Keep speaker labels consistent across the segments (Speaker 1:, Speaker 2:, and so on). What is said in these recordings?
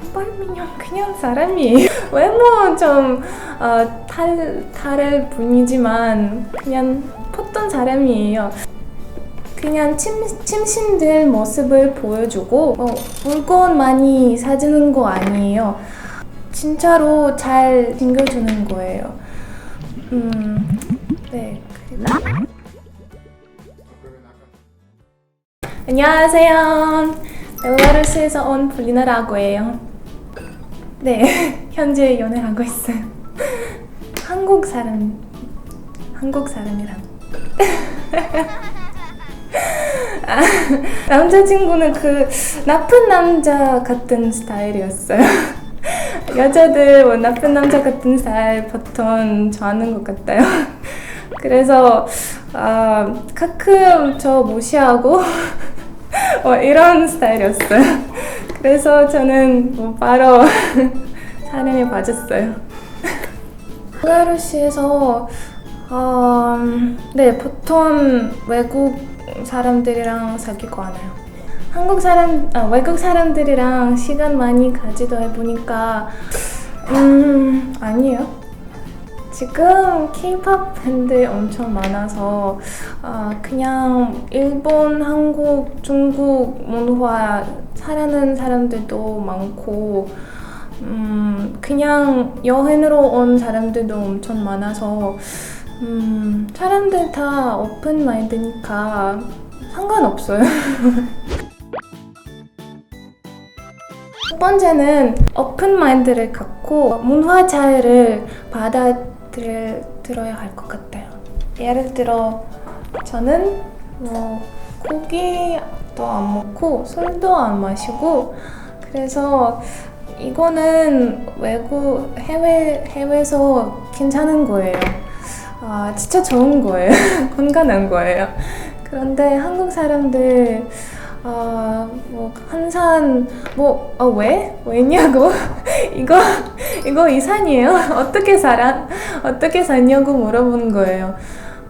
Speaker 1: 금발민영 그냥 사람이에요. 외모 좀 어, 탈, 다를 뿐이지만 그냥 보통 사람이에요. 그냥 침, 침신들 모습을 보여주고 어, 물건 많이 사주는 거 아니에요. 진짜로 잘 챙겨주는 거예요. 음, 네. 안녕하세요. 벨라루스에서 온 블리나라고 해요. 네, 현재 연애하고 있어요. 한국 사람, 한국 사람이랑. 아, 남자친구는 그 나쁜 남자 같은 스타일이었어요. 여자들 뭐 나쁜 남자 같은 스타일 보통 좋아하는 것 같아요. 그래서 아, 가끔 저 무시하고 뭐 이런 스타일이었어요. 그래서 저는 뭐 바로 사람에 빠졌어요. 벨라루시에서 어, 네 보통 외국 사람들이랑 사귀고 하나요. 한국 사람, 아, 외국 사람들이랑 시간 많이 가지도 해보니까 음 아니에요. 지금 K-pop 밴드 엄청 많아서 아, 그냥 일본, 한국, 중국 문화 사랑하는 사람들도 많고 음, 그냥 여행으로 온 사람들도 엄청 많아서 음, 사람들 다 오픈 마인드니까 상관없어요. 첫 번째는 오픈 마인드를 갖고 문화 자유를 받아 들여야 할 것 같아요. 예를 들어 저는 뭐 고기도 안 먹고 술도 안 마시고 그래서 이거는 외국 해외 해외에서 괜찮은 거예요. 아 진짜 좋은 거예요. 건강한 거예요. 그런데 한국 사람들 아뭐 항상 뭐 아, 왜? 왜냐고 이거 이거 이상이에요. 어떻게 살아? 어떻게 사냐고 물어보는 거예요.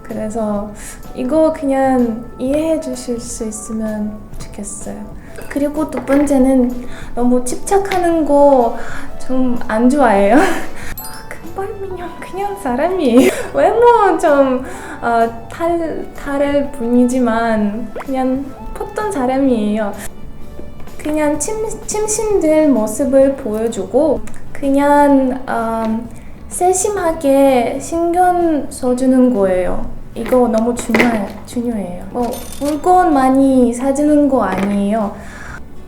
Speaker 1: 그래서 이거 그냥 이해해 주실 수 있으면 좋겠어요. 그리고 두 번째는 너무 집착하는 거 좀 안 좋아해요. 아, 금발민영 그냥 사람이에요. 외모 좀 어, 탈, 다를 뿐이지만 그냥 보통 사람이에요. 그냥 침, 침신들 모습을 보여주고 그냥 음, 세심하게 신경 써주는 거예요. 이거 너무 중요해, 중요해요. 뭐 물건 많이 사주는 거 아니에요.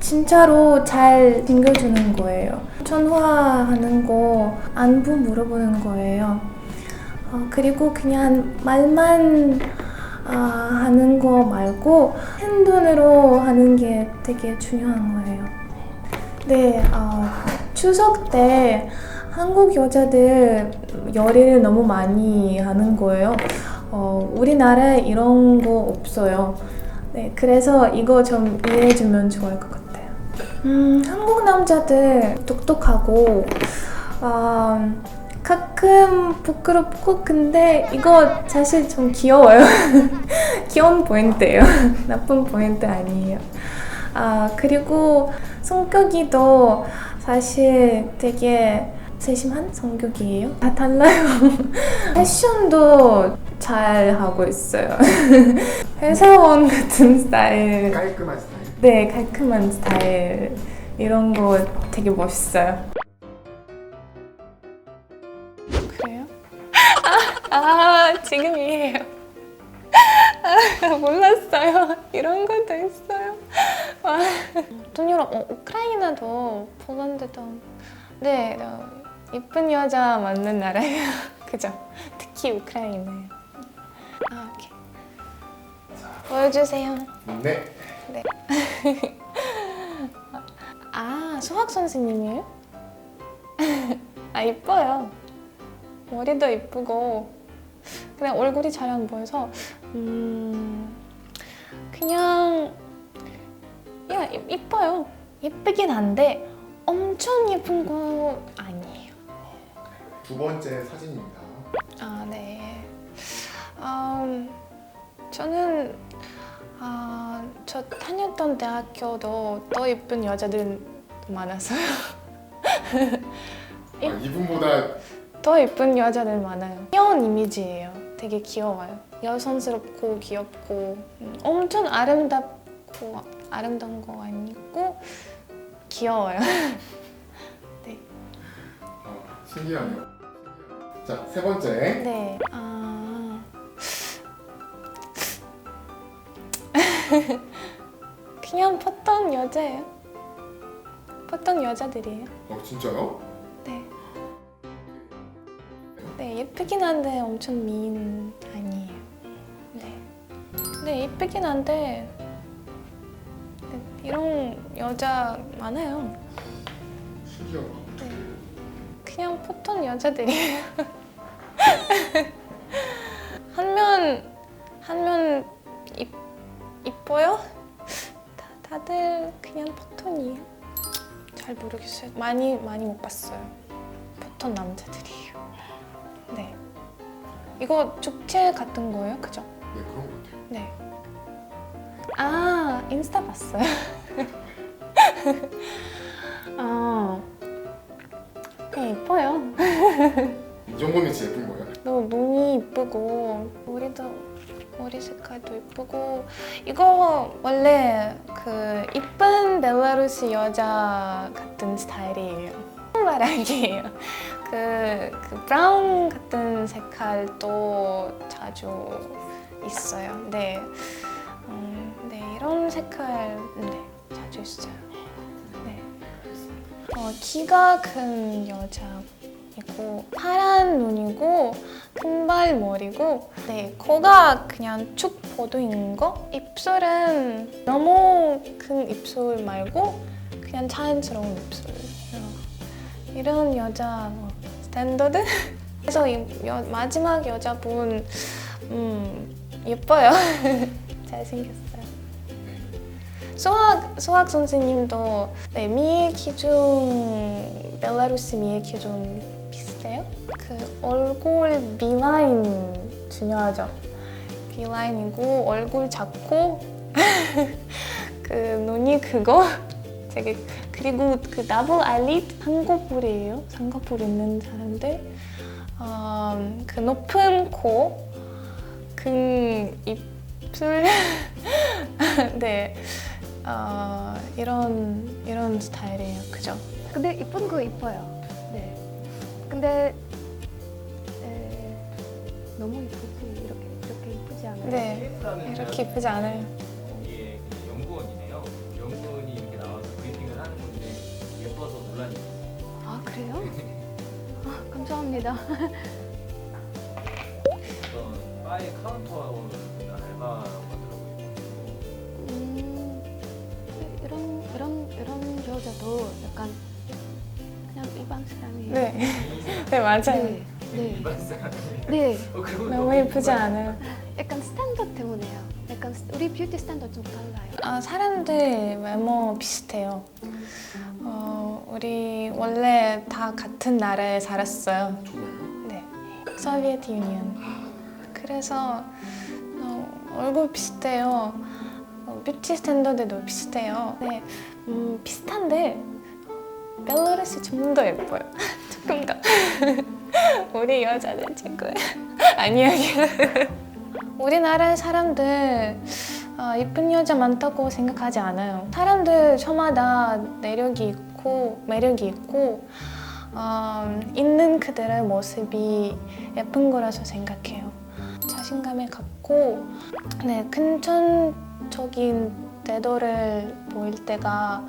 Speaker 1: 진짜로 잘 챙겨주는 거예요. 전화하는 거 안부 물어보는 거예요. 어, 그리고 그냥 말만 아, 하는 거 말고 행동으로 하는 게 되게 중요한 거예요. 네, 어, 추석 때 한국 여자들 열의를 너무 많이 하는 거예요. 어, 우리나라에 이런 거 없어요. 네, 그래서 이거 좀 이해해주면 좋을 것 같아요. 음, 한국 남자들 똑똑하고, 어, 가끔 부끄럽고, 근데 이거 사실 좀 귀여워요. 귀여운 포인트예요. 나쁜 포인트 아니에요. 아, 그리고 성격이도 사실 되게 세심한 성격이에요. 다 달라요. 패션도 잘 하고 있어요. 회사원 같은 스타일.
Speaker 2: 깔끔한 스타일.
Speaker 1: 네, 깔끔한 스타일. 이런 거 되게 멋있어요. 지금 이해해요. 아, 몰랐어요. 이런 것도 있어요. 와. 동유럽, 어, 우크라이나도 폴란드도 네, 어, 이쁜 여자 많는 나라예요. 그죠? 특히 우크라이나예요. 아, 오케이. 보여주세요.
Speaker 2: 네.
Speaker 1: 아, 수학 선생님이에요? 아, 이뻐요. 머리도 이쁘고, 그냥 얼굴이 잘 안 보여서, 음, 그냥, 야, 이- 이뻐요. 예쁘긴 한데, 엄청 예쁜 거 아니에요.
Speaker 2: 두 번째 사진입니다.
Speaker 1: 아, 네. 음, 저는 아, 저 다녔던 대학교도 더 예쁜 여자들 많았어요.
Speaker 2: 아, 이분보다
Speaker 1: 더 예쁜 여자들 많아요. 귀여운 이미지예요. 되게 귀여워요. 여성스럽고 귀엽고 음, 엄청 아름답고 아름다운 거 아니고 귀여워요.
Speaker 2: 어, 신기하네요. 자, 세 번째.
Speaker 1: 네. 아... 그냥 보통 여자예요. 보통 여자들이에요.
Speaker 2: 어, 진짜요?
Speaker 1: 네. 네, 예쁘긴 한데 엄청 미인 아니에요. 네. 네, 예쁘긴 한데 네, 이런 여자 많아요.
Speaker 2: 신기하다.
Speaker 1: 네. 그냥 보통 여자들이에요. 한면 한면 이뻐요? 다, 다들 그냥 보통이에요. 잘 모르겠어요. 많이 많이 못 봤어요. 보통 남자들이에요. 네. 이거 축제 같은 거예요, 그죠?
Speaker 2: 네, 그런 것 같아요.
Speaker 1: 네. 아, 인스타 봤어요. 아, 네, 예뻐요.
Speaker 2: 이 정도면 진짜 예쁜 거예요.
Speaker 1: 너무 눈이 이쁘고 머리도 머리 색깔도 이쁘고 이거 원래 그 이쁜 벨라루스 여자 같은 스타일이에요. 바람이에요. 그, 그 브라운 같은 색깔도 자주 있어요. 네, 음, 네 이런 색깔 네 자주 있어요. 네, 어, 키가 큰 여자이고 파란 눈이고 큰발 머리고 네 코가 그냥 쭉 뻗어 있는 거 입술은 너무 큰 입술 말고 그냥 자연스러운 입술 어, 이런 여자 뭐, 스탠더드 그래서 이 여- 마지막 여자분 음 예뻐요 잘생겼어요 수학 수학 선생님도 네, 미의 기준 벨라루스 미의 기준 비슷해요? 그 얼굴 B라인 중요하죠. B라인이고 얼굴 작고 그 눈이 크고 되게 그리고 그 더블 아이릿 쌍꺼풀이에요. 쌍꺼풀 있는 사람들 어, 그 높은 코, 큰 입술 네 어, 이런 이런 스타일이에요. 그죠?
Speaker 3: 근데 이쁜 거 이뻐요. 네. 근데 에, 너무 이쁘지 이렇게 이렇게 이쁘지 않아요?
Speaker 1: 네 이렇게 예쁘지 않아요.
Speaker 3: 그래요? 아 감사합니다.
Speaker 4: 어떤 바의 카운터 알바라고 하더라고요.
Speaker 3: 음, 이런 이런 이런 여자도 약간 그냥 일반 사람이에요.
Speaker 1: 네, 네 맞아요.
Speaker 3: 네. 네.
Speaker 4: 일반 사람이.
Speaker 3: 네.
Speaker 4: 어, 그건
Speaker 1: 너무 예쁘지 않아요.
Speaker 3: 약간 스탠더드 때문에요. 약간 스- 우리 뷰티 스탠더드 좀 달라요.
Speaker 1: 아, 사람들 외모 비슷해요. 어, 우리 원래 다 같은 나라에 살았어요.
Speaker 2: 정말요?
Speaker 1: 네, 소비에트 유니언. 그래서 어, 얼굴 비슷해요. 어, 뷰티 스탠더드도 비슷해요. 네, 음, 비슷한데 벨로루스 좀더 예뻐요. 조금 더. 우리 여자들 최고예요. 아니요. 우리나라 사람들 어, 이쁜 여자 많다고 생각하지 않아요. 사람들 저마다 매력이 있고 매력이 있고 어, 있는 그들의 모습이 예쁜 거라서 생각해요. 자신감을 갖고 네, 큰천적인 태도를 보일 때가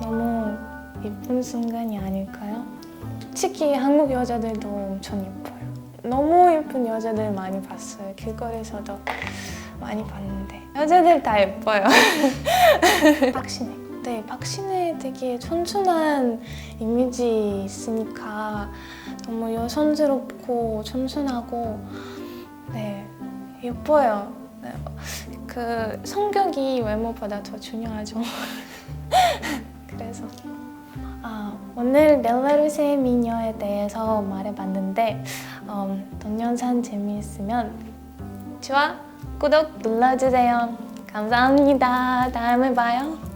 Speaker 1: 너무 예쁜 순간이 아닐까요? 특히 한국 여자들도 엄청 예뻐요. 너무 예쁜 여자들 많이 봤어요. 길거리에서도 많이 봤는데 여자들 다 예뻐요. 박신혜. 네, 박신혜 되게 촌순한 이미지 있으니까 너무 여성스럽고 촌순하고 네 예뻐요. 네, 그 성격이 외모보다 더 중요하죠. 그래서 아, 오늘 벨라루스의 미녀에 대해서 말해봤는데 음, 동영상 재미있으면 좋아, 구독 눌러주세요. 감사합니다. 다음에 봐요.